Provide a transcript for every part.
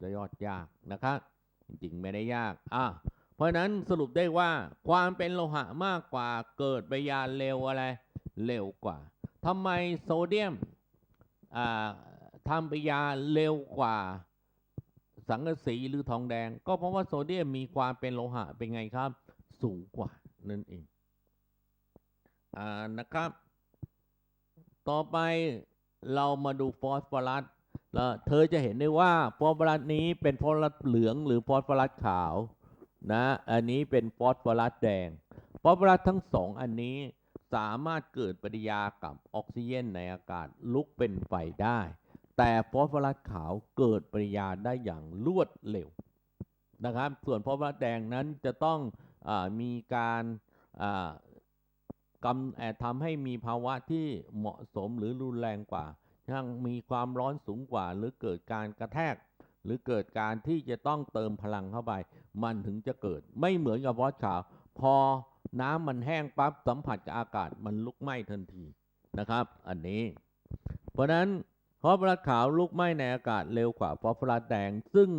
จะยอดยากนะครับจริงๆไม่ได้ยากอะเพราะนั้นสรุปได้ว่าความเป็นโลหะมากกว่าเกิดปฏยาเร็วอะไร เร็วกว่าทำไมโซเดียมอ่าทำปฏยาเร็วกว่าสังกะสีหรือทองแดง ก็เพราะว่าโซเดียมมีความเป็นโลหะเป็นไงครับ สูงกว่านั่นเองอ่านะครับ ต่อไปเรามาดูฟอสฟอรัส แล้วเธอจะเห็นได้ว่าฟอสฟอรัสนี้เป็นฟอสฟอรัสเหลืองหรือฟอสฟอรัสขาวนะอันนี้เป็นฟอสฟอรัสแดงฟอสฟอรัสทั้งสองอันนี้สามารถเกิดปฏิกิริยากับออกซิเจนในอากาศลุกเป็นไฟได้ แต่ฟอสฟอรัสขาวเกิดปฏิกิริยาได้อย่างรวดเร็วนะครับ ส่วนฟอสฟอรัสแดงนั้นจะต้องอมีการกำทำให้มีภาวะที่เหมาะสมหรือรุนแรงกว่า ทั้งมีความร้อนสูงกว่า หรือเกิดการกระแทก หรือเกิดการที่จะต้องเติมพลังเข้าไป มันถึงจะเกิด ไม่เหมือนกับฟอสขาว พอน้ำมันแห้งปั๊บสัมผัสกับอากาศมันลุกไหม้ทันทีนะครับ อันนี้ เพราะฉะนั้นฟอสฟอรัสขาวลุกไหม้ในอากาศเร็วกว่าฟอสฟอรัสแดง ซึ่ง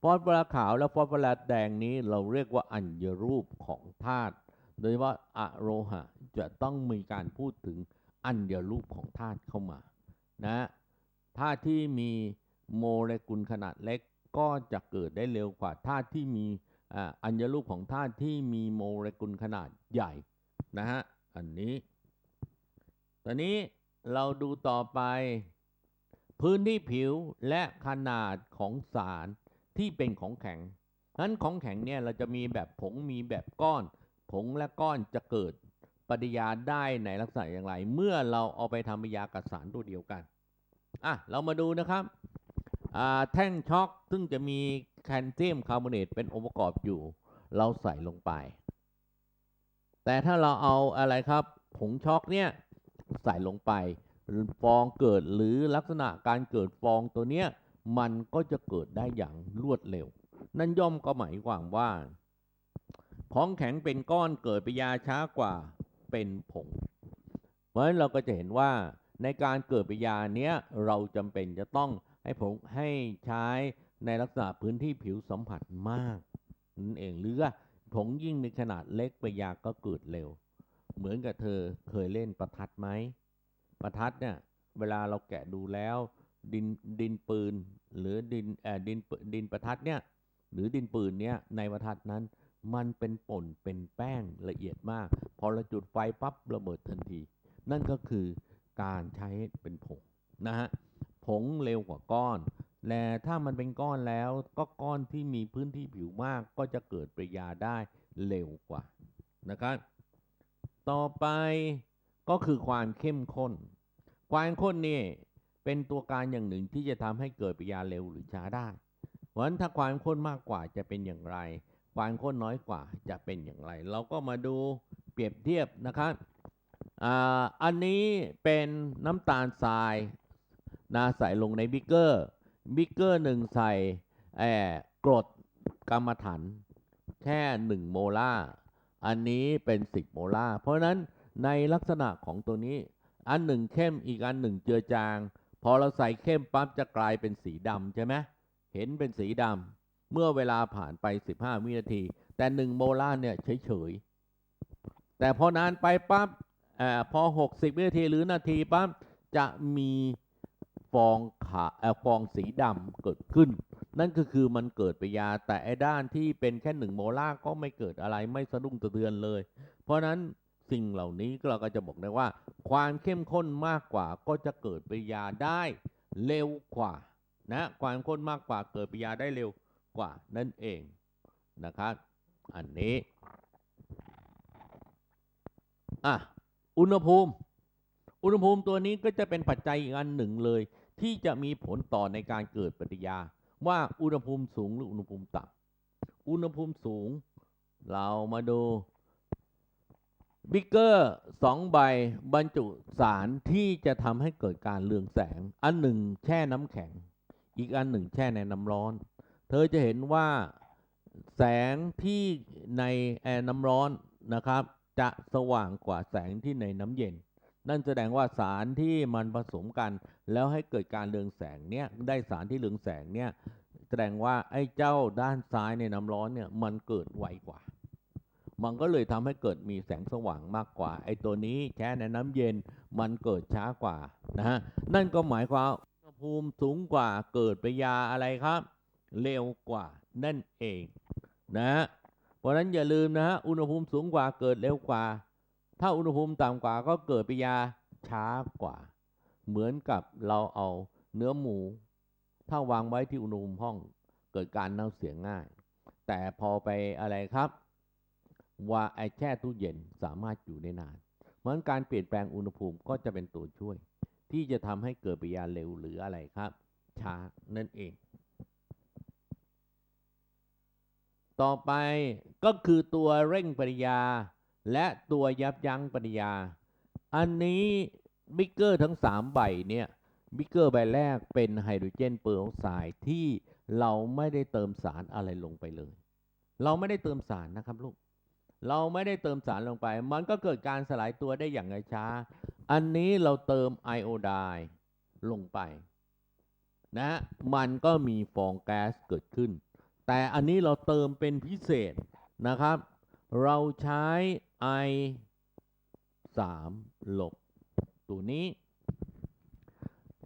ฟอสฟอรัสขาวและฟอสฟอรัสแดงนี้เราเรียกว่าอัญรูปของธาตุโดยเฉพาะอะโรหะจะต้องมีการพูดถึงอัญรูปของธาตุเข้ามา นะธาตุที่มีโมเลกุลขนาดเล็กก็จะเกิดได้เร็วกว่าธาตุที่มีอัญรูปของธาตุที่มีโมเลกุลขนาดใหญ่นะฮะอันนี้ ตอนนี้เราดูต่อไป พื้นที่ผิวและขนาดของสารที่เป็นของแข็งนั้นของแข็งเนี่ยเราจะมีแบบผงมีแบบก้อน ผงและก้อนจะเกิด ปฏิยาได้ในลักษณะอย่างไร เมื่อเราเอาไปทำปฏิยากับสารตัวเดียวกันอะเรามาดูนะครับแท่งช็อกซึ่งจะมีแคลเซียมคาร์บอเนตเป็นองค์ประกอบอยู่ เราใส่ลงไป แต่ถ้าเราเอาอะไรครับผงช็อกเนี่ยใส่ลงไปฟองเกิดหรือลักษณะการเกิดฟองตัวเนี้ยมันก็จะเกิดได้อย่างรวดเร็ว นั่นย่อมก็หมายความว่า ของแข็งเป็นก้อนเกิดปิยาช้ากว่า เป็นผง เพราะฉะนั้นเราก็จะเห็นว่าในการเกิดปฏิกิริยาเนี้ยเราจำเป็นจะต้องให้ผงให้ใช้ในลักษณะพื้นที่ผิวสัมผัสมากนั่นเองหรือผงยิ่งในขนาดเล็กปฏิกิริยาก็เกิดเร็ว เหมือนกับเธอเคยเล่นประทัดไหมประทัดเนี่ยเวลาเราแกะดูแล้วดินดินปืนหรือดินเอ่อดินปืดินประทัดเนี่ยหรือดินปืนเนี่ยในประทัดนั้น มันเป็นป่นเป็นแป้งละเอียดมาก พอเราจุดไฟปั๊บระเบิดทันที นั่นก็คือการใช้เป็นผงนะฮะผงเร็วกว่าก้อนแต่ถ้ามันเป็นก้อนแล้วก็ก้อนที่มีพื้นที่ผิวมากก็จะเกิดปฏิกิริยาได้เร็วกว่านะครับต่อไปก็คือความเข้มข้น ความข้นนี่เป็นตัวการอย่างหนึ่งที่จะทำให้เกิดปฏิกิริยาเร็วหรือช้าได้ เพราะฉะนั้นถ้าความข้นมากกว่าจะเป็นอย่างไร ความข้นน้อยกว่าจะเป็นอย่างไร เราก็มาดูเปรียบเทียบนะครับอ,อันนี้เป็นน้ำตาลทรายนะใส่ลงในบิ๊กเกอร์บิ๊กเกอร์หนึ่งใส่แอกรดกรรมฐานแค่ 1 โมลาร์อันนี้เป็น 10 โมลาร์เพราะนั้นในลักษณะของตัวนี้ อันหนึ่งเข้มอีกอันหนึ่งเจือจาง พอเราใส่เข้มปั๊บจะกลายเป็นสีดำใช่ไหมเห็นเป็นสีดำ เมื่อเวลาผ่านไป 15 วินาที แต่ 1 โมลาร์เนี่ยเฉยๆ แต่พอนานไปปั๊บอพอ 60 วินาทีหรือนาทีปั๊บจะมีฟองขาเอ่อฟองสีดำเกิดขึ้น นั่นก็คือมันเกิดปิยา แต่ไอ้ด้านที่เป็นแค่หนึ่งโมลาร์ก็ไม่เกิดอะไรไม่สะดุ้งสะเทือนเลย เพราะนั้นสิ่งเหล่านี้เราก็จะบอกได้ว่า ความเข้มข้นมากกว่าก็จะเกิดปฏิกิริยาได้เร็วกว่านะความข้นมากกว่าเกิดปริยาได้เร็ว กว่านั่นเองนะครับ อันนี้ อะ อุณหภูมิ อุณหภูมิตัวนี้ก็จะเป็นปัจจัยอีกอันหนึ่งเลย ที่จะมีผลต่อในการเกิดปฏิกิริยา ว่าอุณหภูมิสูงหรืออุณหภูมิต่ำอุณหภูมิสูง เรามาดูบิ๊กเกอร์สองใบบรรจุสารที่จะทำให้เกิดการเรืองแสง อันหนึ่งแช่น้ำแข็ง อีกอันหนึ่งแช่ในน้ำร้อน เธอจะเห็นว่าแสงที่ในแอร์น้ำร้อนนะครับ จะสว่างกว่าแสงที่ในน้ำเย็น นั่นแสดงว่าสารที่มันผสมกัน แล้วให้เกิดการเรืองแสงเนี่ยได้สารที่เรืองแสงเนี่ยแสดงว่าไอ้เจ้าด้านซ้ายในน้ำร้อนเนี่ยมันเกิดไวกว่า มันก็เลยทำให้เกิดมีแสงสว่างมากกว่า ไอ้ตัวนี้แช่ในน้ำเย็นมันเกิดช้ากว่านะฮะนั่นก็หมายความอุณหภูมิสูงกว่าเกิดปริยาอะไรครับ เร็วกว่านั่นเองนะฮะเพราะฉะนั้นอย่าลืมนะฮะอุณหภูมิสูงกว่าเกิดเร็วกว่า ถ้าอุณหภูมิต่ำกว่าก็เกิดปิยาช้ากว่า เหมือนกับเราเอาเนื้อหมู ถ้าวางไว้ที่อุณหภูมิห้องเกิดการเน่าเสียง่าย แต่พอไปอะไรครับว่าไอแช่ตู้เย็นสามารถอยู่ได้นาน เพราะฉะนั้นการเปลี่ยนแปลงอุณหภูมิก็จะเป็นตัวช่วย ที่จะทำให้เกิดปิยาเร็วหรืออะไรครับ ช้านั่นเอง ต่อไปก็คือตัวเร่งปฏิกิริยา และตัวยับยั้งปฏิกิริยา อันนี้บิ๊กเกอร์ทั้ง 3 ใบเนี่ยบิ๊กเกอร์ใบแรกเป็นไฮโดรเจนเปอร์ออกไซด์ที่เราไม่ได้เติมสารอะไรลงไปเลย เราไม่ได้เติมสารนะครับลูก เราไม่ได้เติมสารลงไป มันก็เกิดการสลายตัวได้อย่างช้า อันนี้เราเติมไอโอไดลงไป นะ มันก็มีฟองแก๊สเกิดขึ้น แต่อันนี้เราเติมเป็นพิเศษนะครับ เราใช้ไอ3ลบตัวนี้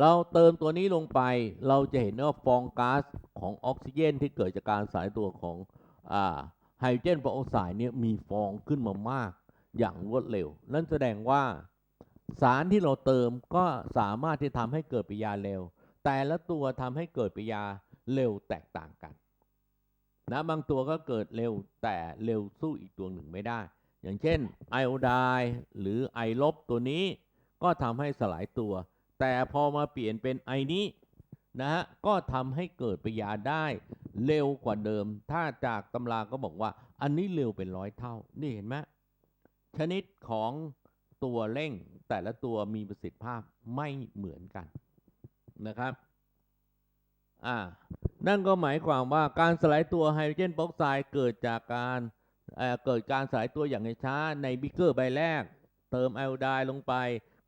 เราเติมตัวนี้ลงไป เราจะเห็นว่าฟองก๊าซของออกซิเจนที่เกิดจากการสายตัวของไฮโดรเจนเปอร์ออกไซด์เนี่ยมีฟองขึ้นมามากอย่างรวดเร็ว นั่นแสดงว่าสารที่เราเติมก็สามารถที่ทำให้เกิดปฏิกิริยาเร็ว แต่ละตัวทำให้เกิดปฏิกิริยาเร็วแตกต่างกัน นะบางตัวก็เกิดเร็วแต่เร็วสู้อีกตัวหนึ่งไม่ได้ อย่างเช่นไอโอไดน์หรือไอลบตัวนี้ก็ทำให้สลายตัว แต่พอมาเปลี่ยนเป็นไอนี้นะฮะก็ทำให้เกิดปยาได้เร็วกว่าเดิม ถ้าจากตำราก็บอกว่า อันนี้เร็วเป็นร้อยเท่า นี่เห็นไหมชนิดของตัวเร่งแต่ละตัวมีประสิทธิภาพไม่เหมือนกันนะครับ อ่า นั่นก็หมายความว่าการสลายตัวไฮโดรเจนเปอร์ออกไซด์เกิดจากการเเกิดการสลายตัวอย่างช้าในบิกเกอร์ใบแรก เติมไอโอไดน์ลงไป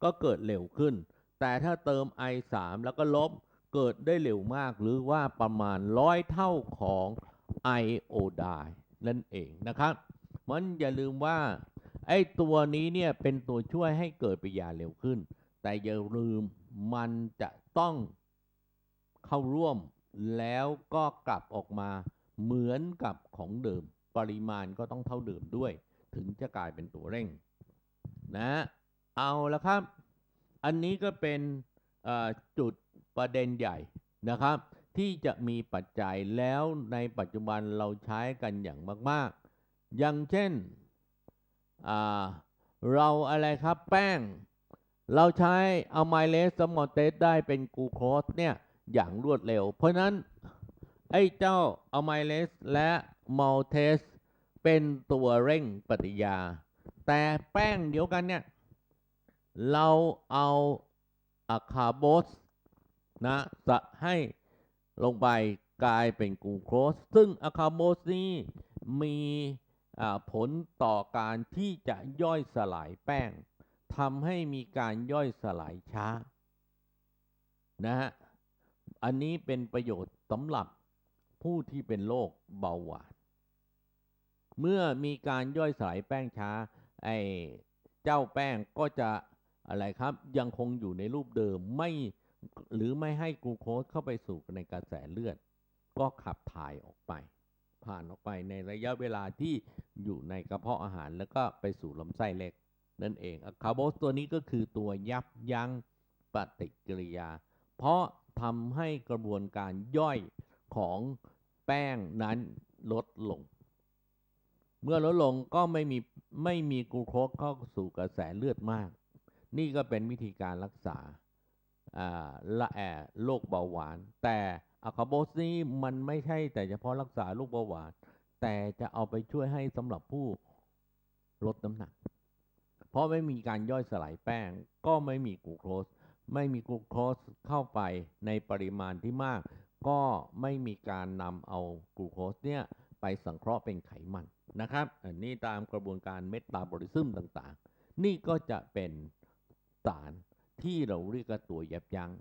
ก็เกิดเร็วขึ้น แต่ถ้าเติม I3 แล้วก็ลบเกิดได้เร็วมากหรือว่าประมาณร้อยเท่าของไอโอไดน์นั่นเองนะครับ มันอย่าลืมว่าไอ้ตัวนี้เนี่ยเป็นตัวช่วยให้เกิดปริยาเร็วขึ้น แต่อย่าลืมมันจะต้องเข้าร่วม แล้วก็กลับออกมาเหมือนกับของเดิม ปริมาณก็ต้องเท่าเดิมด้วย ถึงจะกลายเป็นตัวเร่ง นะ เอาละครับ อันนี้ก็เป็นจุดประเด็นใหญ่นะครับ ที่จะมีปัจจัยแล้วในปัจจุบันเราใช้กันอย่างมาก ๆ อย่างเช่น เราอะไรครับแป้ง เราใช้อะไมเลสสมอเตสได้เป็นกูโคสเนี่ย อย่างรวดเร็ว เพราะนั้น ไอ้เจ้าอะไมเลสและมัลเทสเป็นตัวเร่งปฏิกยา แต่แป้งเดียวกันเนี่ย เราเอาอะคาโบสนะสะให้ลงไปกลายเป็นกลูโคส ซึ่งอะคาโบสนี้มีผลต่อการที่จะย่อยสลายแป้งทำให้มีการย่อยสลายช้านะฮะ อันนี้เป็นประโยชน์สำหรับผู้ที่เป็นโรคเบาหวาน เมื่อมีการย่อยสลายแป้งช้า ไอ้เจ้าแป้งก็จะอะไรครับ ยังคงอยู่ในรูปเดิมไม่หรือไม่ให้กลูโคสเข้าไปสู่ในกระแสเลือด ก็ขับถ่ายออกไป ผ่านออกไปในระยะเวลาที่อยู่ในกระเพาะอาหารแล้วก็ไปสู่ลำไส้เล็ก นั่นเองคาร์โบสตัวนี้ก็คือตัวยับยั้งปฏิกิริยา เพราะ ทำให้กระบวนการย่อยของแป้งนั้นลดลง เมื่อลดลงก็ไม่มีไม่มีกลูโคสเข้าสู่กระแสเลือดมาก นี่ก็เป็นวิธีการรักษาละแอโรคเบาหวาน แต่อะคาโบสนี้มันไม่ใช่แต่เฉพาะรักษาโรคเบาหวาน แต่จะเอาไปช่วยให้สำหรับผู้ลดน้ำหนัก เพราะไม่มีการย่อยสลายแป้ง ก็ไม่มีกลูโคส ไม่มีกลูโคสเข้าไปในปริมาณที่มาก ก็ไม่มีการนำเอากลูโคสเนี่ยไปสังเคราะห์เป็นไขมันนะครับ อันนี้ตามกระบวนการเมตาบอลิซึมต่างๆ นี่ก็จะเป็นสารที่เราเรียกว่าตัวยับยั้ง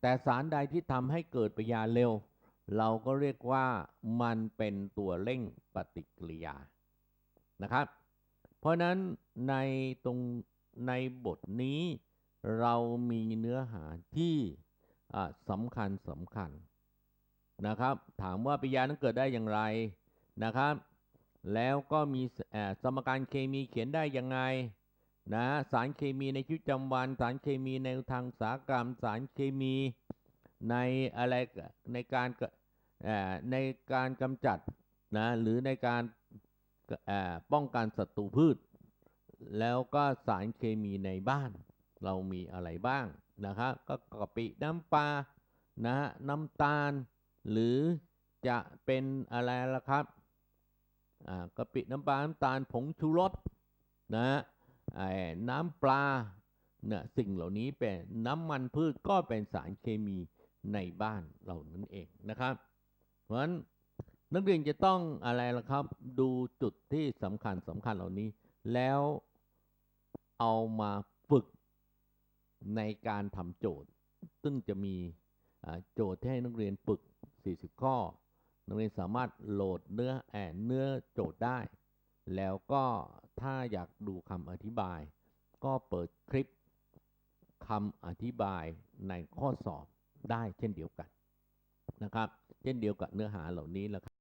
แต่สารใดที่ทำให้เกิดปฏิกิริยาเร็ว เราก็เรียกว่ามันเป็นตัวเร่งปฏิกิริยานะครับ เพราะนั้นในตรงในบทนี้ เรามีเนื้อหาที่สำคัญสำคัญนะครับ ถามว่าปิยานั้นเกิดได้อย่างไรนะครับ แล้วก็มีสมการเคมีเขียนได้ยังไงนะสารเคมีในชีวิตประจำวัน สารเคมีในทางอุตสาหกรรม สารเคมีในอะไรในการในการกำจัดนะหรือในการป้องกันศัตรูพืช แล้วก็สารเคมีในบ้าน เรามีอะไรบ้างนะครับก็กะปิน้ำปลานะฮะน้ำตาล หรือจะเป็นอะไรล่ะครับอ่ากะปิน้ำปลาน้ำตาลผงชูรสนะฮะไอ้น้ำปลาเนี่ยสิ่งเหล่านี้เป็นน้ำมันพืชก็เป็นสารเคมีในบ้านเหล่านั้นเองนะครับ เพราะฉะนั้นนักเรียนจะต้องอะไรล่ะครับ ดูจุดที่สำคัญสำคัญเหล่านี้ แล้วเอามาฝึก ในการทำโจทย์ ซึ่งจะมีโจทย์ที่ให้นักเรียนฝึก 40 ข้อ นักเรียนสามารถโหลดเนื้อแอนเนื้อโจทย์ได้ แล้วก็ถ้าอยากดูคำอธิบาย ก็เปิดคลิปคำอธิบายในข้อสอบได้เช่นเดียวกันนะครับ เช่นเดียวกับเนื้อหาเหล่านี้แหละครับ